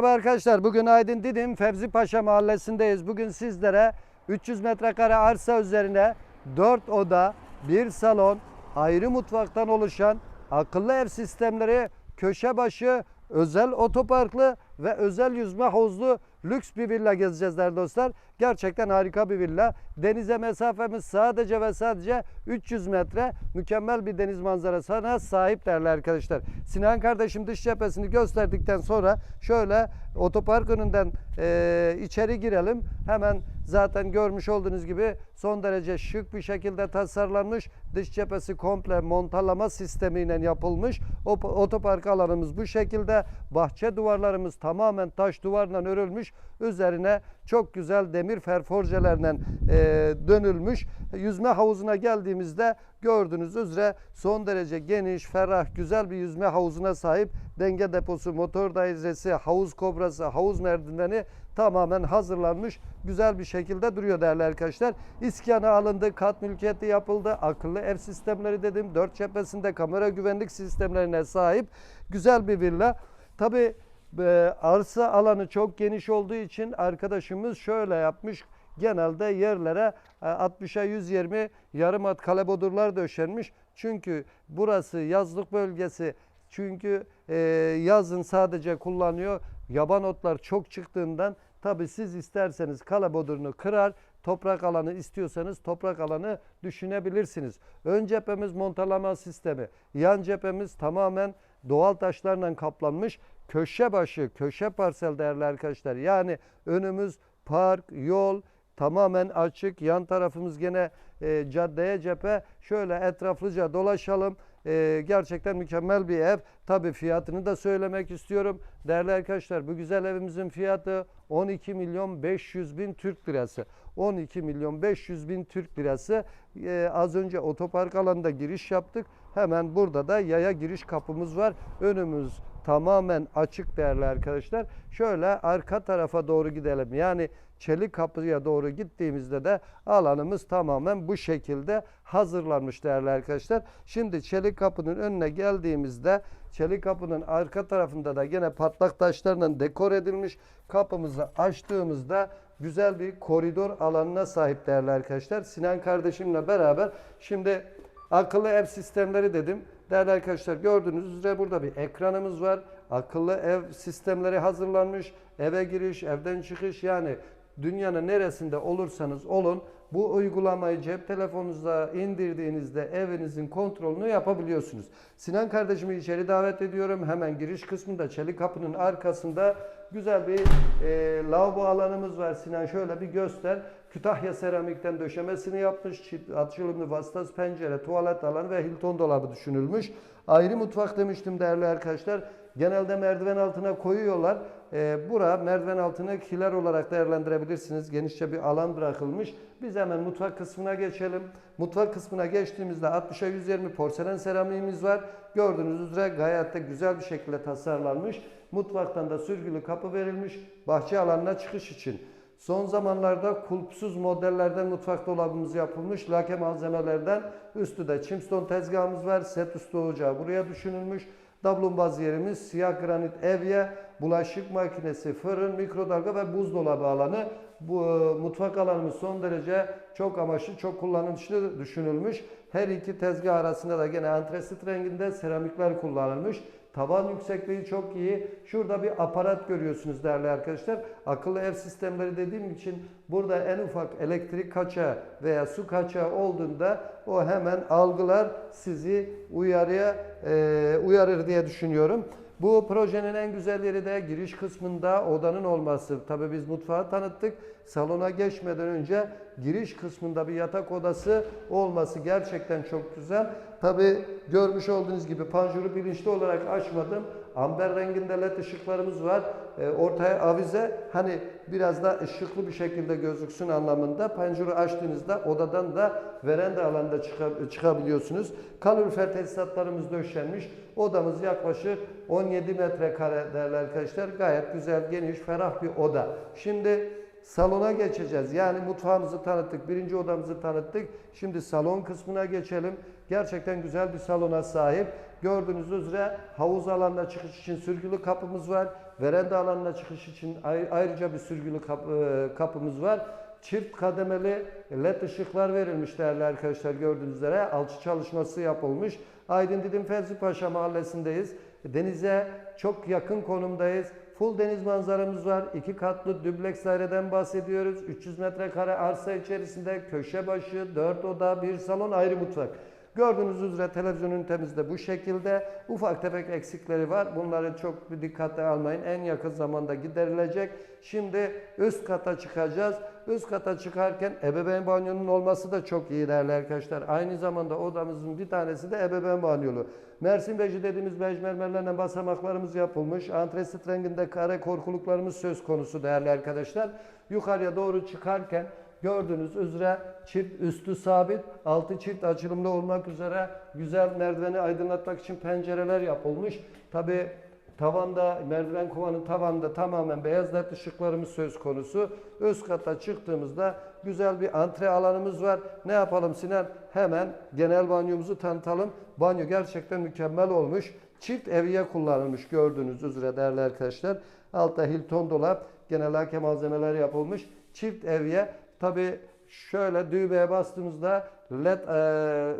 Merhaba arkadaşlar. Bugün Aydın Didim Fevzi Paşa mahallesindeyiz. Bugün sizlere 300 metrekare arsa üzerine 4 oda, 1 salon, ayrı mutfaktan oluşan akıllı ev sistemleri, köşe başı, özel otoparklı ve özel yüzme havuzlu lüks bir villa gezeceğiz dostlar. Gerçekten harika bir villa. Denize mesafemiz sadece ve sadece 300 metre. Mükemmel bir deniz manzarasına sahip değerli arkadaşlar. Sinan kardeşim dış cephesini gösterdikten sonra şöyle otopark önünden eee, içeri girelim. Hemen zaten görmüş olduğunuz gibi son derece şık bir şekilde tasarlanmış. Dış cephesi komple montalama sistemiyle yapılmış. Otopark alanımız bu şekilde. Bahçe duvarlarımız tamamen taş duvarla örülmüş. Üzerine çok güzel demir ferforjelerle eee, dönülmüş. Yüzme havuzuna geldiğimizde gördüğünüz üzere son derece geniş, ferah, güzel bir yüzme havuzuna sahip. Denge deposu, motor dairesi, havuz kobrası, havuz merdiveni tamamen hazırlanmış. Güzel bir şekilde duruyor değerli arkadaşlar. İskana alındı, kat mülkiyeti yapıldı. Akıllı ev sistemleri dedim. Dört cephesinde kamera güvenlik sistemlerine sahip. Güzel bir villa. Tabi arsa alanı çok geniş olduğu için arkadaşımız şöyle yapmış. Genelde yerlere e, 60'a 120 yarım at kalebodurlar döşenmiş. Çünkü burası yazlık bölgesi. Çünkü e, yazın sadece kullanıyor. Yaban otlar çok çıktığından tabi siz isterseniz kalebodurunu kırar, toprak alanı istiyorsanız toprak alanı düşünebilirsiniz. Ön cephemiz montalama sistemi. Yan cephemiz tamamen doğal taşlarla kaplanmış. Köşe başı, köşe parsel değerli arkadaşlar. Yani önümüz park, yol, tamamen açık. Yan tarafımız gene e, caddeye cephe. Şöyle etraflıca dolaşalım. E, gerçekten mükemmel bir ev. Tabii fiyatını da söylemek istiyorum. Değerli arkadaşlar bu güzel evimizin fiyatı 12 milyon 500 bin Türk lirası. 12 milyon 500 bin Türk lirası. E, az önce otopark alanında giriş yaptık. Hemen burada da yaya giriş kapımız var. Önümüz tamamen açık değerli arkadaşlar. Şöyle arka tarafa doğru gidelim. Yani çelik kapıya doğru gittiğimizde de alanımız tamamen bu şekilde hazırlanmış değerli arkadaşlar. Şimdi çelik kapının önüne geldiğimizde çelik kapının arka tarafında da gene patlak taşlarla dekor edilmiş. Kapımızı açtığımızda güzel bir koridor alanına sahip değerli arkadaşlar. Sinan kardeşimle beraber şimdi akıllı ev sistemleri dedim. Değerli arkadaşlar gördüğünüz üzere burada bir ekranımız var. Akıllı ev sistemleri hazırlanmış. Eve giriş, evden çıkış yani dünyanın neresinde olursanız olun bu uygulamayı cep telefonunuzda indirdiğinizde evinizin kontrolünü yapabiliyorsunuz. Sinan kardeşimi içeri davet ediyorum. Hemen giriş kısmında çelik kapının arkasında güzel bir e, lavabo alanımız var. Sinan şöyle bir göster. Kütahya seramikten döşemesini yapmış. Çift açılımlı vasıtası pencere, tuvalet alanı ve Hilton dolabı düşünülmüş. Ayrı mutfak demiştim değerli arkadaşlar. Genelde merdiven altına koyuyorlar. Ee, bura merdiven altını kiler olarak değerlendirebilirsiniz. Genişçe bir alan bırakılmış. Biz hemen mutfak kısmına geçelim. Mutfak kısmına geçtiğimizde 60'a 120 porselen seramiğimiz var. Gördüğünüz üzere gayet de güzel bir şekilde tasarlanmış. Mutfaktan da sürgülü kapı verilmiş. Bahçe alanına çıkış için. Son zamanlarda kulpsuz modellerden mutfak dolabımız yapılmış. Lake malzemelerden üstü de çimston tezgahımız var. Set üstü ocağı buraya düşünülmüş. Dablumbaz yerimiz siyah granit evye, bulaşık makinesi, fırın, mikrodalga ve buzdolabı alanı. Bu e, mutfak alanımız son derece çok amaçlı, çok kullanışlı düşünülmüş. Her iki tezgah arasında da gene antresit renginde seramikler kullanılmış. Tavan yüksekliği çok iyi. Şurada bir aparat görüyorsunuz değerli arkadaşlar. Akıllı ev sistemleri dediğim için burada en ufak elektrik kaçağı veya su kaçağı olduğunda o hemen algılar sizi uyarıya e, uyarır diye düşünüyorum. Bu projenin en güzel yeri de giriş kısmında odanın olması. Tabii biz mutfağı tanıttık. Salona geçmeden önce giriş kısmında bir yatak odası olması gerçekten çok güzel. Tabii görmüş olduğunuz gibi panjuru bilinçli olarak açmadım. Amber renginde led ışıklarımız var. E, ortaya avize hani biraz da ışıklı bir şekilde gözüksün anlamında. Panjuru açtığınızda odadan da veranda alanda çıka- çıkabiliyorsunuz. Kalorifer tesisatlarımız döşenmiş. Odamız yaklaşık 17 metrekare değerli arkadaşlar. Gayet güzel, geniş, ferah bir oda. Şimdi salona geçeceğiz. Yani mutfağımızı tanıttık, birinci odamızı tanıttık. Şimdi salon kısmına geçelim. Gerçekten güzel bir salona sahip. Gördüğünüz üzere havuz alanına çıkış için sürgülü kapımız var. Veranda alanına çıkış için ay- ayrıca bir sürgülü e, kapımız var. Çift kademeli led ışıklar verilmiş değerli arkadaşlar gördüğünüz üzere. Alçı çalışması yapılmış. Aydın Didim Fevzi Paşa mahallesindeyiz. Denize çok yakın konumdayız. Full deniz manzaramız var. İki katlı dübleks daireden bahsediyoruz. 300 metrekare arsa içerisinde köşe başı, 4 oda, bir salon, ayrı mutfak. Gördüğünüz üzere televizyon ünitemiz de bu şekilde. Ufak tefek eksikleri var. Bunları çok dikkate almayın. En yakın zamanda giderilecek. Şimdi üst kata çıkacağız. Üst kata çıkarken ebeveyn banyonun olması da çok iyi değerli arkadaşlar. Aynı zamanda odamızın bir tanesi de ebeveyn banyolu. Mersin beji dediğimiz bej mermerlerle basamaklarımız yapılmış. Antresit renginde kare korkuluklarımız söz konusu değerli arkadaşlar. Yukarıya doğru çıkarken Gördüğünüz üzere çift üstü sabit, altı çift açılımlı olmak üzere güzel merdiveni aydınlatmak için pencereler yapılmış. Tabi tavanda, merdiven kovanın tavanında tamamen beyaz led ışıklarımız söz konusu. Üst kata çıktığımızda güzel bir antre alanımız var. Ne yapalım Sinan? Hemen genel banyomuzu tanıtalım. Banyo gerçekten mükemmel olmuş. Çift evye kullanılmış gördüğünüz üzere değerli arkadaşlar. Altta Hilton dolap, genel lake malzemeler yapılmış. Çift evye Tabi şöyle düğmeye bastığımızda led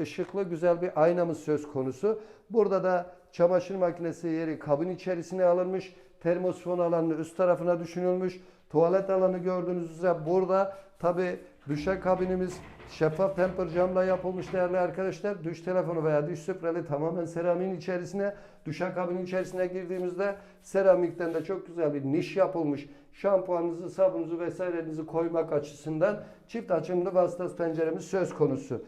ışıklı güzel bir aynamız söz konusu. Burada da çamaşır makinesi yeri kabin içerisine alınmış. Termosfon alanı üst tarafına düşünülmüş. Tuvalet alanı gördüğünüz üzere burada tabi düşe kabinimiz şeffaf temper camla yapılmış değerli arkadaşlar. Duş telefonu veya duş spreli tamamen seramiğin içerisine, duşa kabinin içerisine girdiğimizde seramikten de çok güzel bir niş yapılmış. Şampuanınızı, sabununuzu vesairenizi koymak açısından çift açımlı vasıtası penceremiz söz konusu.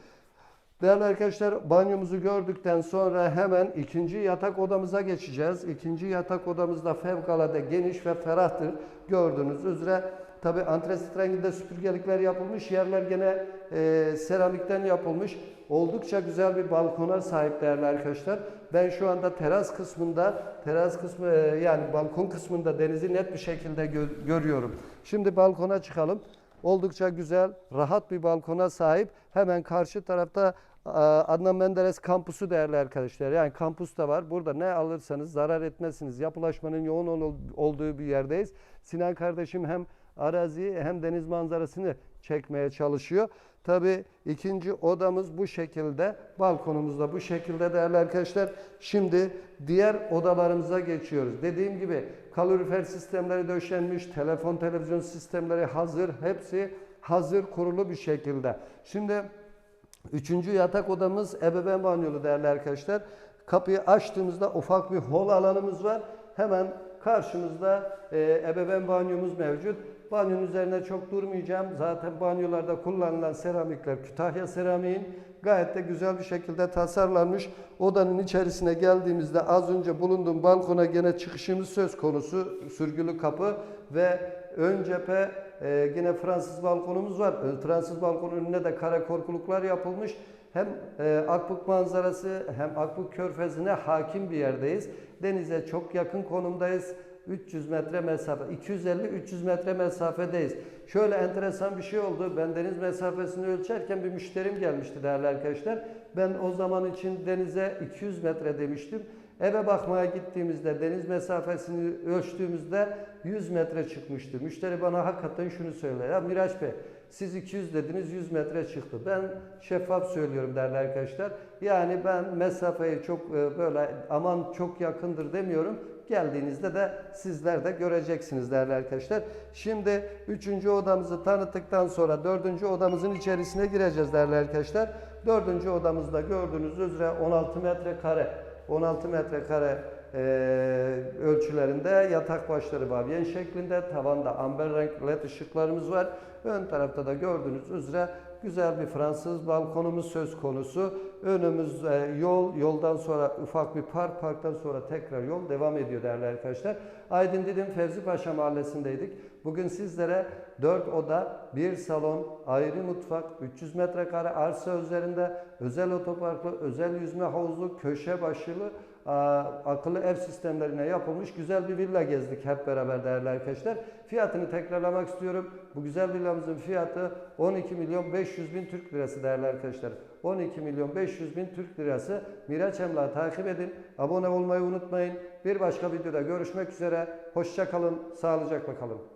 Değerli arkadaşlar banyomuzu gördükten sonra hemen ikinci yatak odamıza geçeceğiz. İkinci yatak odamızda fevkalade geniş ve ferahtır. Gördüğünüz üzere tabi antresit renginde süpürgelikler yapılmış. Yerler gene e, seramikten yapılmış. Oldukça güzel bir balkona sahip değerli arkadaşlar. Ben şu anda teras kısmında, teras kısmı e, yani balkon kısmında denizi net bir şekilde gö- görüyorum. Şimdi balkona çıkalım. Oldukça güzel, rahat bir balkona sahip. Hemen karşı tarafta Adnan Menderes kampusu değerli arkadaşlar. Yani kampus da var. Burada ne alırsanız zarar etmezsiniz. Yapılaşmanın yoğun ol- olduğu bir yerdeyiz. Sinan kardeşim hem arazi hem deniz manzarasını çekmeye çalışıyor. Tabii ikinci odamız bu şekilde, balkonumuz da bu şekilde değerli arkadaşlar. Şimdi diğer odalarımıza geçiyoruz. Dediğim gibi kalorifer sistemleri döşenmiş, telefon, televizyon sistemleri hazır, hepsi hazır kurulu bir şekilde. Şimdi üçüncü yatak odamız ebeveyn banyolu değerli arkadaşlar. Kapıyı açtığımızda ufak bir hol alanımız var. Hemen karşımızda e, ebeveyn banyomuz mevcut. Banyonun üzerine çok durmayacağım. Zaten banyolarda kullanılan seramikler Kütahya seramiğin gayet de güzel bir şekilde tasarlanmış. Odanın içerisine geldiğimizde az önce bulunduğum balkona gene çıkışımız söz konusu. Sürgülü kapı ve ön cephe e, yine Fransız balkonumuz var. Ön Fransız balkonun önüne de kare korkuluklar yapılmış. Hem e, Akbuk manzarası hem Akbuk körfezine hakim bir yerdeyiz. Denize çok yakın konumdayız. 300 metre mesafe, 250-300 metre mesafedeyiz. Şöyle enteresan bir şey oldu. Ben deniz mesafesini ölçerken bir müşterim gelmişti değerli arkadaşlar. Ben o zaman için denize 200 metre demiştim. Eve bakmaya gittiğimizde deniz mesafesini ölçtüğümüzde 100 metre çıkmıştı. Müşteri bana hakikaten şunu söyledi. Ya Miraç Bey siz 200 dediniz 100 metre çıktı. Ben şeffaf söylüyorum değerli arkadaşlar. Yani ben mesafeyi çok e, böyle aman çok yakındır demiyorum. Geldiğinizde de sizler de göreceksiniz değerli arkadaşlar. Şimdi üçüncü odamızı tanıttıktan sonra dördüncü odamızın içerisine gireceğiz değerli arkadaşlar. Dördüncü odamızda gördüğünüz üzere 16 metrekare 16 metrekare e, ölçülerinde yatak başları babyen şeklinde tavanda amber renk led ışıklarımız var. Ön tarafta da gördüğünüz üzere güzel bir Fransız balkonumuz söz konusu. Önümüz e, yol, yoldan sonra ufak bir park, parktan sonra tekrar yol devam ediyor değerli arkadaşlar. Aydın Didim Fevzi Paşa mahallesindeydik. Bugün sizlere 4 oda, 1 salon, ayrı mutfak, 300 metrekare arsa üzerinde özel otoparklı, özel yüzme havuzlu, köşe başlı a, akıllı ev sistemlerine yapılmış güzel bir villa gezdik hep beraber değerli arkadaşlar. Fiyatını tekrarlamak istiyorum. Bu güzel villamızın fiyatı 12 milyon 500 bin Türk lirası değerli arkadaşlar. 12 milyon 500 bin Türk lirası. Miraç Emlak'ı takip edin. Abone olmayı unutmayın. Bir başka videoda görüşmek üzere. Hoşça kalın. Sağlıcakla kalın.